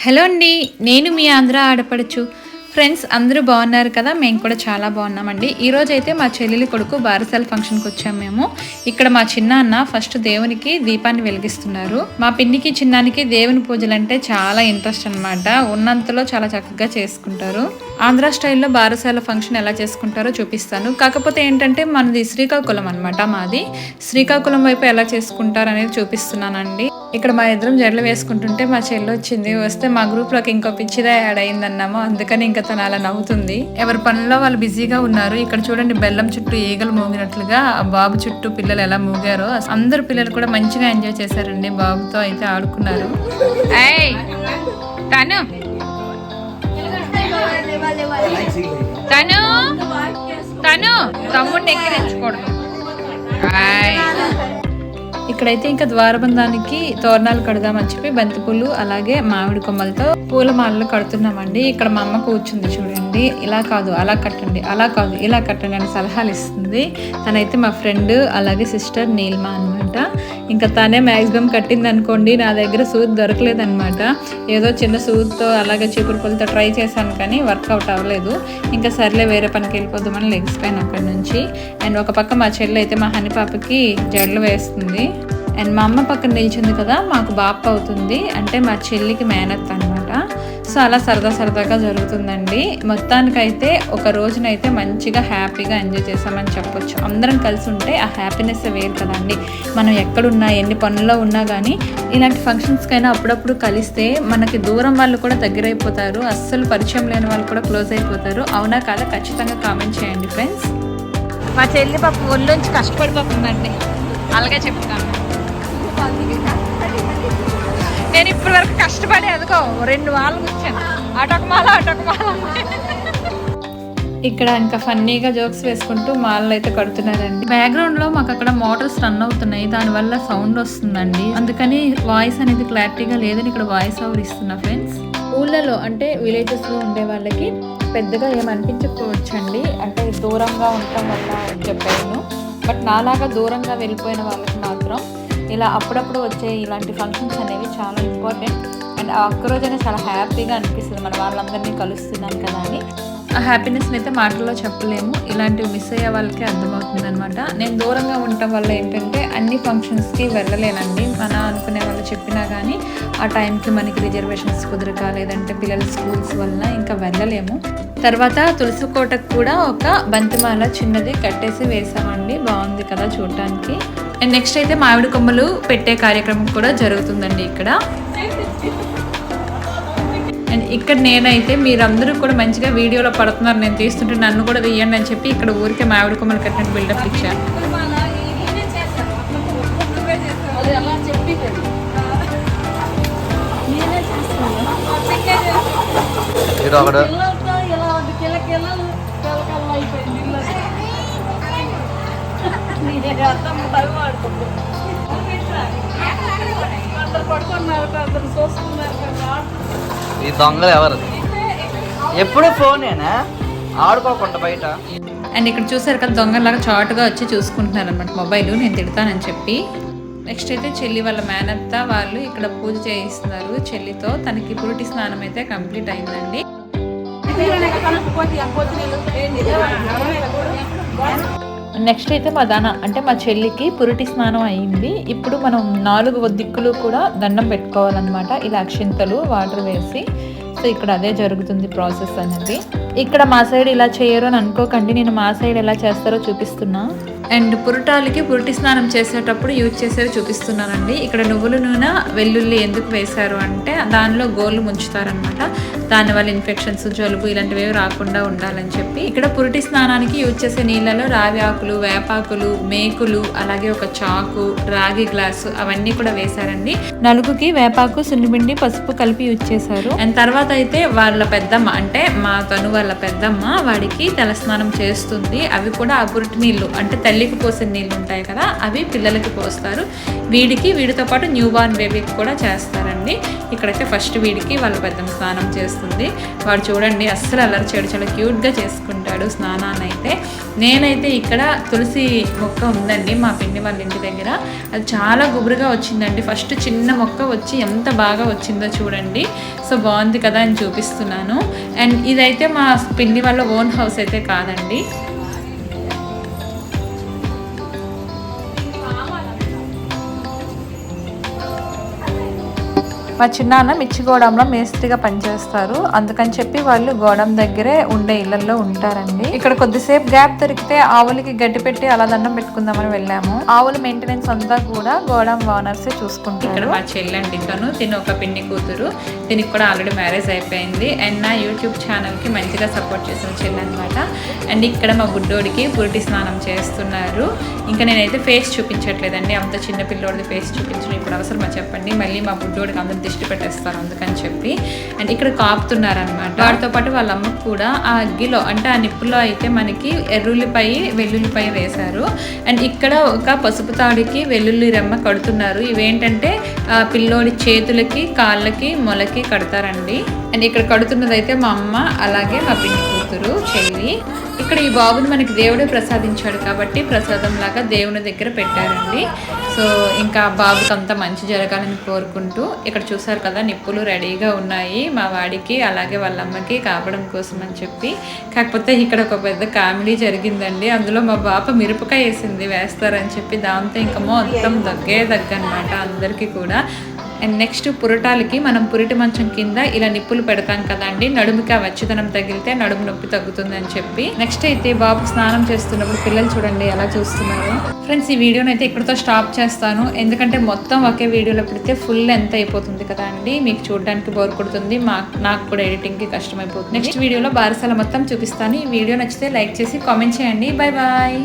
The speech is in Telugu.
హలో అండి నేను మీ ఆంధ్ర ఆడపడచ్చు ఫ్రెండ్స్ అందరూ బాగున్నారు కదా? మేము కూడా చాలా బాగున్నామండి. ఈరోజు అయితే మా చెల్లెలి కొడుకు బారసాల ఫంక్షన్కి వచ్చాము మేము. ఇక్కడ మా చిన్న అన్న ఫస్ట్ దేవునికి దీపాన్ని వెలిగిస్తున్నారు. మా పిన్నికి చిన్నానికి దేవుని పూజలు అంటే చాలా ఇంట్రెస్ట్ అన్నమాట. ఉన్నంతలో చాలా చక్కగా చేసుకుంటారు. ఆంధ్ర స్టైల్లో బారసాల ఫంక్షన్ ఎలా చేసుకుంటారో చూపిస్తాను. కాకపోతే ఏంటంటే మనది శ్రీకాకుళం అన్నమాట మాది. శ్రీకాకుళం వైపు ఎలా చేసుకుంటారు అనేది చూపిస్తున్నానండి. ఇక్కడ మా ఇద్దరం జడలు వేసుకుంటుంటే మా చెల్లి వచ్చింది. వస్తే మా గ్రూప్లోకి ఇంకో పిచ్చిదా యాడ్ అయిందన్నాము. అందుకని ఇంకా తను అలా నవ్వుతుంది. ఎవరి పనుల్లో వాళ్ళు బిజీగా ఉన్నారు. ఇక్కడ చూడండి బెల్లం చుట్టూ ఈగలు మూగినట్లుగా ఆ బాబు చుట్టూ పిల్లలు ఎలా మూగారో అందరు పిల్లలు కూడా మంచిగా ఎంజాయ్ చేశారండి. బాబుతో అయితే ఆడుకున్నారు. తను. తను. తను. తమ్ముడిని ఎక్కిరించకూడదు. ఇక్కడైతే ఇంకా ద్వారబంధానికి తోరణాలు కడదామని చెప్పి బంతిపూలు అలాగే మామిడి కొమ్మలతో పూలమాలలు కడుతున్నామండి. ఇక్కడ మా అమ్మ కూర్చుంది చూడండి. ఇలా కాదు అలా కట్టండి అలా కాదు ఇలా కట్టండి అని సలహాలు ఇస్తుంది. తనైతే మా ఫ్రెండ్ అలాగే సిస్టర్ నీల్మా అనమాట ఇంకా తనే మ్యాక్సిమం కట్టింది అనుకోండి నా దగ్గర సూత్ దొరకలేదనమాట ఏదో చిన్న సూత్తో అలాగే చీపురు పులతో ట్రై చేశాను కానీ వర్కౌట్ అవ్వలేదు. ఇంకా సర్లే వేరే పనికి వెళ్ళిపోదామని లెగిసిపోయాను అక్కడి నుంచి. అండ్ ఒక పక్క మా చెల్లి అయితే మా హని పాపకి జడలు వేస్తుంది. అండ్ మా అమ్మ పక్కన నిల్చుంది కదా మాకు బాప అవుతుంది. అంటే మా చెల్లికి మేనత్ అనమాట సో అలా సరదా సరదాగా జరుగుతుందండి. మొత్తానికైతే ఒక రోజునైతే మంచిగా హ్యాపీగా ఎంజాయ్ చేసామని చెప్పొచ్చు. అందరం కలిసి ఉంటే ఆ హ్యాపీనెస్ వేరు కదండి. మనం ఎక్కడున్నా ఎన్ని పనుల్లో ఉన్నా కానీ ఇలాంటి ఫంక్షన్స్కైనా అప్పుడప్పుడు కలిస్తే మనకి దూరం వాళ్ళు కూడా దగ్గరైపోతారు. అస్సలు పరిచయం లేని వాళ్ళు కూడా క్లోజ్ అయిపోతారు. అవునా కాదా? ఖచ్చితంగా కామెంట్ చేయండి ఫ్రెండ్స్. మా చెల్లి పాప ఒళ్ళొంచి కష్టపడిపోతుందండి అలాగే చెప్తాను. నేను ఇప్పటి వరకు కష్టపడి అదుకో రెండు వాళ్ళు వచ్చాను అటొక మాల అటొక మాల ఇక్కడ ఇంకా ఫన్నీగా జోక్స్ వేసుకుంటూ మాలలు అయితే కడుతున్నారండి. బ్యాక్గ్రౌండ్లో మాకు అక్కడ మోటార్స్ రన్ అవుతున్నాయి దానివల్ల సౌండ్ వస్తుందండి. అందుకని వాయిస్ అనేది క్లారిటీగా లేదని ఇక్కడ వాయిస్ ఓవర్ ఇస్తున్నా ఫ్రెండ్స్. ఊళ్ళలో అంటే విలేజెస్లో ఉండే వాళ్ళకి పెద్దగా ఏమనిపించకపోవచ్చండి అంటే దూరంగా ఉండటం వల్ల చెప్పాను. బట్ నాలాగా దూరంగా వెళ్ళిపోయిన వాళ్ళకి మాత్రం ఇలా అప్పుడప్పుడు వచ్చే ఇలాంటి ఫంక్షన్స్ అనేవి చాలా ఇంపార్టెంట్ అండ్ ఆ ఒక్కరోజైనా చాలా హ్యాపీగా అనిపిస్తుంది. మన వాళ్ళందరినీ కలుస్తున్నాం కదా అని. ఆ హ్యాపీనెస్ని అయితే మాటల్లో చెప్పలేము. ఇలాంటివి మిస్ అయ్యే వాళ్ళకి అర్థమవుతుంది అనమాట నేను దూరంగా ఉండటం వల్ల ఏంటంటే అన్ని ఫంక్షన్స్కి వెళ్ళలేనండి. మన అనుకునే వాళ్ళు చెప్పినా కానీ ఆ టైంకి మనకి రిజర్వేషన్స్ కుదరక లేదంటే పిల్లల స్కూల్స్ వలన ఇంకా వెళ్ళలేము. తర్వాత తులసి కోటకు కూడా ఒక బంతిమాల చిన్నది కట్టేసి వేసామండి బాగుంది కదా చూడటానికి అండ్ నెక్స్ట్ అయితే మామిడి కొమ్మలు పెట్టే కార్యక్రమం కూడా జరుగుతుందండి ఇక్కడ. అండ్ ఇక్కడ నేనైతే మీరందరూ కూడా మంచిగా వీడియోలో పడుతున్నారు. నేను తీస్తుంటే నన్ను కూడా తీయండి అని చెప్పి ఇక్కడ ఊరికే మామిడి కొమ్మలు కట్టినట్టు బిల్డప్ ఇచ్చాను ఇది అర్థం ఈ దొంగలు ఎవరు? ఎప్పుడు ఫోనేనా? ఆడుకోకుండా బయట. అండ్ ఇక్కడ చూసారు కదా దొంగలాగా చాటుగా వచ్చి చూసుకుంటున్నారు అనమాట మొబైల్ నేను తిడతానని చెప్పి. నెక్స్ట్ అయితే చెల్లి వాళ్ళ మేనత్త వాళ్ళు ఇక్కడ పూజ చేయిస్తున్నారు చెల్లితో. తనకి పురుటి స్నానం అయితే కంప్లీట్ అయిందండి. నెక్స్ట్ అయితే మా దాన అంటే మా చెల్లికి పురిటి స్నానం అయింది. ఇప్పుడు మనం నాలుగు దిక్కులు కూడా దండం పెట్టుకోవాలన్నమాట. ఇలా అక్షింతలు వాటర్ వేసి సో ఇక్కడ అదే జరుగుతుంది ప్రాసెస్ అనేది. ఇక్కడ మా సైడ్ ఇలా చేయరు అని అనుకోకండి. నేను మా సైడ్ ఎలా చేస్తారో చూపిస్తున్నా. అండ్ పురుటాలకి పురిటి స్నానం చేసేటప్పుడు యూజ్ చేసేవి చూపిస్తున్నానండి. ఇక్కడ నువ్వుల నూనె వెల్లుల్లి ఎందుకు వేశారు అంటే దానిలో గోళ్ళు ముంచుతారనమాట దానివల్ల ఇన్ఫెక్షన్స్ జలుబు ఇలాంటివి ఏవి రాకుండా ఉండాలని చెప్పి. ఇక్కడ పురిటి స్నానానికి యూజ్ చేసే నీళ్ళలో రావి ఆకులు వేపాకులు మేకులు అలాగే ఒక చాకు రాగి గ్లాసు అవన్నీ కూడా వేశారండి. నలుగుకి వేపాకు సున్నిపిండి పసుపు కలిపి యూజ్ చేశారు. అండ్ తర్వాత అయితే వాళ్ళ పెద్దమ్మ అంటే మా తను వాళ్ళ పెద్దమ్మ వాడికి తలస్నానం చేస్తుంది. అవి కూడా ఆ నీళ్ళు అంటే తల్లికి పోసిన నీళ్ళు ఉంటాయి కదా అవి పిల్లలకి పోస్తారు. వీడికి వీడితో పాటు న్యూ బార్న్ బేబీకి కూడా చేస్తారండి. ఇక్కడైతే ఫస్ట్ వీడికి వాళ్ళ పెద్దమ్మ స్నానం చేస్తుంది. వాడు చూడండి అస్సలు అల్లరి చేయడు చాలా క్యూట్గా చేసుకుంటాడు స్నానాన్ని అయితే నేనైతే ఇక్కడ తులసి మొక్క ఉందండి మా పిన్ని వాళ్ళ ఇంటి దగ్గర. అది చాలా గుబురుగా వచ్చిందండి. ఫస్ట్ చిన్న మొక్క వచ్చి ఎంత బాగా వచ్చిందో చూడండి. సో బాగుంది కదా అని చూపిస్తున్నాను. అండ్ ఇదైతే మా పిన్ని వాళ్ళ ఓన్ హౌస్ అయితే కాదండి. మా చిన్నాన్న మిర్చి గోడంలో మేస్త్రిగా పనిచేస్తారు. అందుకని చెప్పి వాళ్ళు గోడం దగ్గరే ఉండే ఇళ్ళలో ఉంటారండి. ఇక్కడ కొద్దిసేపు గ్యాప్ దొరికితే ఆవులకి గడ్డి పెట్టి అలా దండం పెట్టుకుందామని వెళ్ళాము. ఆవుల మెయింటెనెన్స్ అంతా కూడా గోడం ఓనర్స్ చూసుకుంటారు. ఇక్కడ మా చెల్లండి తను. తిని ఒక పిన్ని కూతురు. దీనికి కూడా ఆల్రెడీ మ్యారేజ్ అయిపోయింది. అండ్ నా యూట్యూబ్ ఛానల్కి మంచిగా సపోర్ట్ చేసిన చెల్లి అనమాట అండ్ ఇక్కడ మా గుడ్డోడికి పురిటి స్నానం చేస్తున్నారు. ఇంకా నేనైతే ఫేస్ చూపించట్లేదండి. అంత చిన్న పిల్లోడిది ఫేస్ చూపించడం ఇప్పుడు అవసరమా చెప్పండి. మళ్ళీ మా బుడ్డోడికి అందరి దిష్టి పెట్టేస్తారు అందుకని చెప్పి. అండ్ ఇక్కడ కాపుతున్నారనమాట వాటితో పాటు వాళ్ళ అమ్మకు కూడా ఆ అగ్గిలో అంటే ఆ నిప్పులో అయితే మనకి ఎర్రుల్లిపాయ వెల్లుల్లిపాయ వేశారు. అండ్ ఇక్కడ ఒక పసుపు తాడికి వెల్లుల్లి రెమ్మ కడుతున్నారు. ఇవేంటంటే ఆ పిల్లోడి చేతులకి కాళ్ళకి మొలకి కడతారండి. అండ్ ఇక్కడ కడుతున్నది అయితే మా అమ్మ అలాగే మా పిన్ని కూతురు చెల్లి. ఇక్కడ ఈ బాబుని మనకి దేవుడే ప్రసాదించాడు కాబట్టి ప్రసాదం లాగా దేవుని దగ్గర పెట్టారండి. సో ఇంకా ఆ బాబుకి అంతా మంచి జరగాలని కోరుకుంటూ ఇక్కడ చూసారు కదా నిప్పులు రెడీగా ఉన్నాయి. మా వాడికి అలాగే వాళ్ళ అమ్మకి కాపడం కోసం అని చెప్పి. కాకపోతే ఇక్కడ ఒక పెద్ద కామెడీ జరిగిందండి. అందులో మా బాప మిరపకాయ వేసింది వేస్తారని చెప్పి దాంతో ఇంకా మొత్తం దగ్గే దగ్గనమాట అందరికీ కూడా. అండ్ నెక్స్ట్ పురటాలకి మనం పురిటి మంచం కింద ఇలా నిప్పులు పెడతాం కదండి. నడుముకి ఆ వెచ్చదనం తగిలితే నడుము నొప్పి తగ్గుతుంది అని చెప్పి. నెక్స్ట్ అయితే బాబు స్నానం చేస్తున్నప్పుడు పిల్లలు చూడండి ఎలా చూస్తున్నారు. ఫ్రెండ్స్ ఈ వీడియోని అయితే ఇక్కడితో స్టాప్ చేస్తాను. ఎందుకంటే మొత్తం ఒకే వీడియోలో పెడితే ఫుల్ ఎంత అయిపోతుంది కదా అండి. మీకు చూడడానికి బోర్ కొడుతుంది. మా నాకు కూడా ఎడిటింగ్కి కష్టమైపోతుంది. నెక్స్ట్ వీడియోలో బారసాల మొత్తం చూపిస్తాను. ఈ వీడియో నచ్చితే లైక్ చేసి కామెంట్ చేయండి. Bye bye